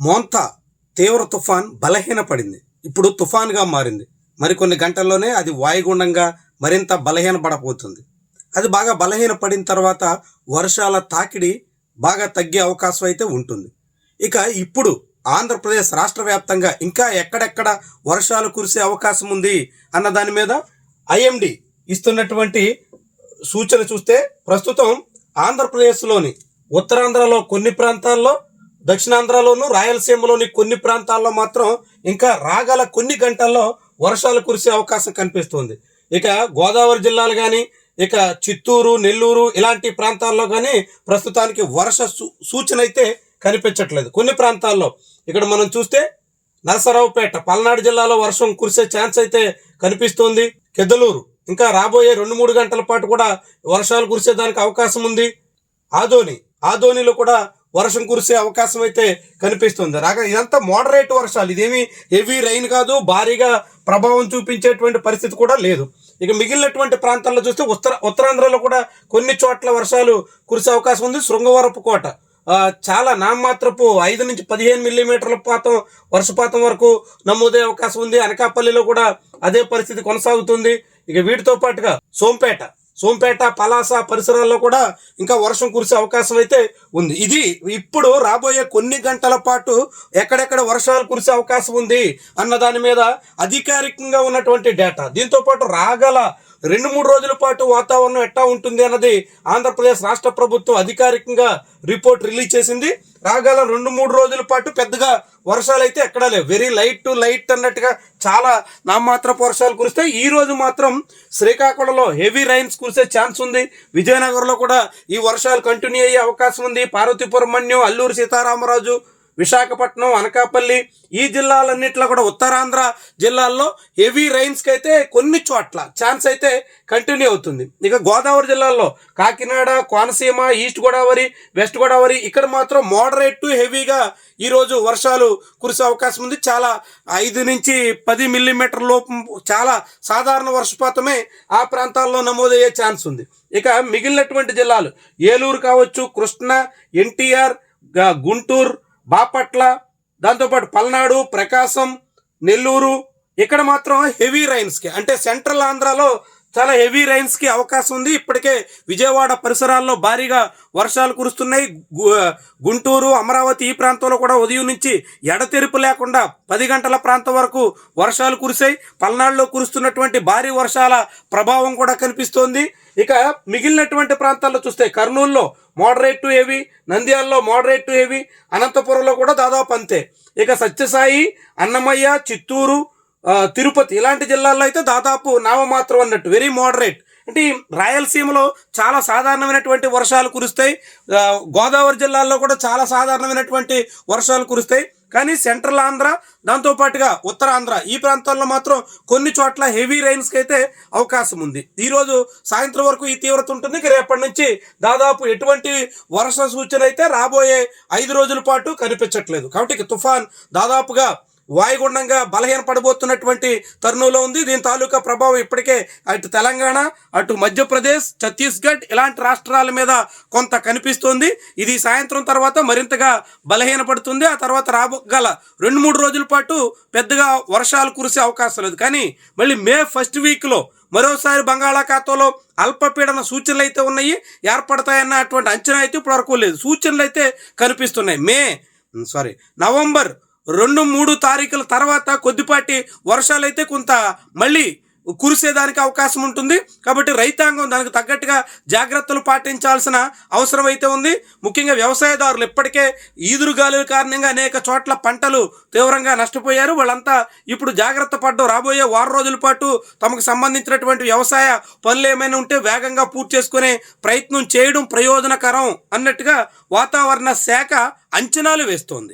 మోంతా తీవ్ర తుఫాన్ బలహీనపడింది. ఇప్పుడు తుఫాన్గా మారింది. మరికొన్ని గంటల్లోనే అది వాయుగుండంగా మరింత బలహీనపడబోతుంది. అది బాగా బలహీనపడిన తర్వాత వర్షాల తాకిడి బాగా తగ్గే అవకాశం అయితే ఉంటుంది. ఇక ఇప్పుడు ఆంధ్రప్రదేశ్ రాష్ట్ర వ్యాప్తంగా ఇంకా ఎక్కడెక్కడ వర్షాలు కురిసే అవకాశం ఉంది అన్న దాని మీద ఐఎండి ఇస్తున్నటువంటి సూచన చూస్తే ప్రస్తుతం ఆంధ్రప్రదేశ్లోని ఉత్తరాంధ్రలో కొన్ని ప్రాంతాల్లో దక్షిణాంధ్రలోను రాయలసీమలోని కొన్ని ప్రాంతాల్లో మాత్రం ఇంకా రాగల కొన్ని గంటల్లో వర్షాలు కురిసే అవకాశం కనిపిస్తుంది. ఇక గోదావరి జిల్లాలు కానీ ఇక చిత్తూరు నెల్లూరు ఇలాంటి ప్రాంతాల్లో కానీ ప్రస్తుతానికి వర్ష సూ- సూచన అయితే కనిపించట్లేదు. కొన్ని ప్రాంతాల్లో ఇక్కడ మనం చూస్తే నరసరావుపేట పల్నాడు జిల్లాలో వర్షం కురిసే ఛాన్స్ అయితే కనిపిస్తుంది. కెదలూరు ఇంకా రాబోయే రెండు మూడు గంటల పాటు కూడా వర్షాలు కురిసేదానికి అవకాశం ఉంది. ఆదోని ఆదోనిలో కూడా వర్షం కురిసే అవకాశం అయితే కనిపిస్తుంది. రాగా ఇదంతా మోడరేట్ వర్షాలు. ఇదేమి హెవీ రైన్ కాదు భారీగా ప్రభావం చూపించేటువంటి పరిస్థితి కూడా లేదు. ఇక మిగిలినటువంటి ప్రాంతాల్లో చూస్తే ఉత్తర ఉత్తరాంధ్రలో కూడా కొన్ని చోట్ల వర్షాలు కురిసే అవకాశం ఉంది. శృంగవరపు కోట. చాలా నామమాత్రపు ఐదు నుంచి పదిహేను మిల్లీమీటర్ల పాతం వర్షపాతం వరకు నమోదయ్యే అవకాశం ఉంది. అనకాపల్లిలో కూడా అదే పరిస్థితి కొనసాగుతుంది. ఇక వీటితో పాటుగా సోంపేట. సోంపేట పలాస పరిసరాల్లో కూడా ఇంకా వర్షం కురిసే అవకాశం అయితే ఉంది. ఇది ఇప్పుడు రాబోయే కొన్ని గంటల పాటు ఎక్కడెక్కడ వర్షాలు కురిసే అవకాశం ఉంది అన్న దాని మీద అధికారికంగా ఉన్నటువంటి డేటా. దీంతో పాటు రాగల రెండు మూడు రోజుల పాటు వాతావరణం ఎట్టా ఉంటుంది అన్నది ఆంధ్రప్రదేశ్ రాష్ట్ర ప్రభుత్వం అధికారికంగా రిపోర్ట్ రిలీజ్ చేసింది. రాగల రెండు మూడు రోజుల పాటు పెద్దగా వర్షాలు అయితే ఎక్కడా లేవు. వెరీ లైట్ టు లైట్ అన్నట్టుగా చాలా నామాత్రపు వర్షాలు కురిస్తే ఈ రోజు మాత్రం శ్రీకాకుళంలో హెవీ రైన్స్ కురిసే ఛాన్స్ ఉంది. విజయనగరంలో కూడా ఈ వర్షాలు కంటిన్యూ అయ్యే అవకాశం ఉంది. పార్వతీపురం మన్యం అల్లూరు సీతారామరాజు విశాఖపట్నం అనకాపల్లి ఈ జిల్లాలన్నింటిలో కూడా ఉత్తరాంధ్ర జిల్లాల్లో హెవీ రైన్స్కి అయితే కొన్ని చోట్ల ఛాన్స్ అయితే కంటిన్యూ అవుతుంది. ఇక గోదావరి జిల్లాల్లో కాకినాడ కోనసీమ ఈస్ట్ గోదావరి వెస్ట్ గోదావరి ఇక్కడ మాత్రం మోడరేట్ టు హెవీగా ఈరోజు వర్షాలు కురిసే అవకాశం ఉంది. చాలా ఐదు నుంచి పది మిల్లీమీటర్ లోపు చాలా సాధారణ వర్షపాతమే ఆ ప్రాంతాల్లో నమోదయ్యే ఛాన్స్ ఉంది. ఇక మిగిలినటువంటి జిల్లాలు ఏలూరు కావచ్చు కృష్ణా ఎన్టీఆర్ గుంటూరు బాపట్ల దాంతోపాటు పల్నాడు ప్రకాశం నెల్లూరు ఇక్కడ మాత్రం హెవీ రైన్స్కి అంటే సెంట్రల్ ఆంధ్రాలో చాలా హెవీ రైన్స్కి అవకాశం ఉంది. ఇప్పటికే విజయవాడ పరిసరాల్లో భారీగా వర్షాలు కురుస్తున్నాయి. గుంటూరు అమరావతి ఈ ప్రాంతంలో కూడా ఉదయం నుంచి ఎడతెరుపు లేకుండా పది గంటల ప్రాంతం వరకు వర్షాలు కురిసాయి పల్నాడులో కురుస్తున్నటువంటి భారీ వర్షాల ప్రభావం కూడా కనిపిస్తోంది. ఇక మిగిలినటువంటి ప్రాంతాల్లో చూస్తే కర్నూలులో మోడరేట్ టు హెవీ నంద్యాలలో మోడరేట్ టు హెవీ అనంతపురంలో కూడా దాదాపు అంతే. ఇక సత్యసాయి అన్నమయ్య చిత్తూరు తిరుపతి ఇలాంటి జిల్లాల్లో అయితే దాదాపు నామమాత్రం అన్నట్టు వెరీ మోడరేట్ అంటే రాయలసీమలో చాలా సాధారణమైనటువంటి వర్షాలు కురుస్తాయి. గోదావరి జిల్లాల్లో కూడా చాలా సాధారణమైనటువంటి వర్షాలు కురుస్తాయి. కానీ సెంట్రల్ ఆంధ్ర దాంతోపాటుగా ఉత్తరాంధ్ర ఈ ప్రాంతాల్లో మాత్రం కొన్ని చోట్ల హెవీ రైన్స్కి అయితే అవకాశం ఉంది. ఈరోజు సాయంత్రం వరకు ఈ తీవ్రత ఉంటుంది. రేపటి నుంచి దాదాపు ఎటువంటి వర్ష సూచన అయితే రాబోయే ఐదు రోజుల పాటు కనిపించట్లేదు. కాబట్టి తుఫాన్ దాదాపుగా వాయుగుండంగా బలహీన పడబోతున్నటువంటి తరుణంలో ఉంది. దీని తాలూకా ప్రభావం ఇప్పటికే అటు తెలంగాణ అటు మధ్యప్రదేశ్ ఛత్తీస్గఢ్ ఇలాంటి రాష్ట్రాల మీద కొంత కనిపిస్తోంది. ఇది సాయంత్రం తర్వాత మరింతగా బలహీనపడుతుంది. ఆ తర్వాత రాగల రెండు మూడు రోజుల పాటు పెద్దగా వర్షాలు కురిసే అవకాశం లేదు. కానీ మళ్ళీ మే ఫస్ట్ వీక్లో మరోసారి బంగాళాఖాతంలో అల్పపీడన సూచనలు అయితే ఉన్నాయి. ఏర్పడతాయన్న అటువంటి అంచనా అయితే ఇప్పటివరకు లేదు. సూచనలు అయితే కనిపిస్తున్నాయి. మే సారీ నవంబర్ రెండు మూడు తారీఖుల తర్వాత కొద్దిపాటి వర్షాలు అయితే కొంత మళ్ళీ కురిసేదానికి అవకాశం ఉంటుంది. కాబట్టి రైతాంగం దానికి తగ్గట్టుగా జాగ్రత్తలు పాటించాల్సిన అవసరం అయితే ఉంది. ముఖ్యంగా వ్యవసాయదారులు ఇప్పటికే ఈదురుగాలుల కారణంగా అనేక చోట్ల పంటలు తీవ్రంగా నష్టపోయారు. వాళ్ళంతా ఇప్పుడు జాగ్రత్త పడ్డం రాబోయే వారం రోజుల పాటు తమకు సంబంధించినటువంటి వ్యవసాయ పనులు ఏమైనా ఉంటే వేగంగా పూర్తి చేసుకునే ప్రయత్నం చేయడం ప్రయోజనకరం అన్నట్టుగా వాతావరణ శాఖ అంచనాలు వేస్తోంది.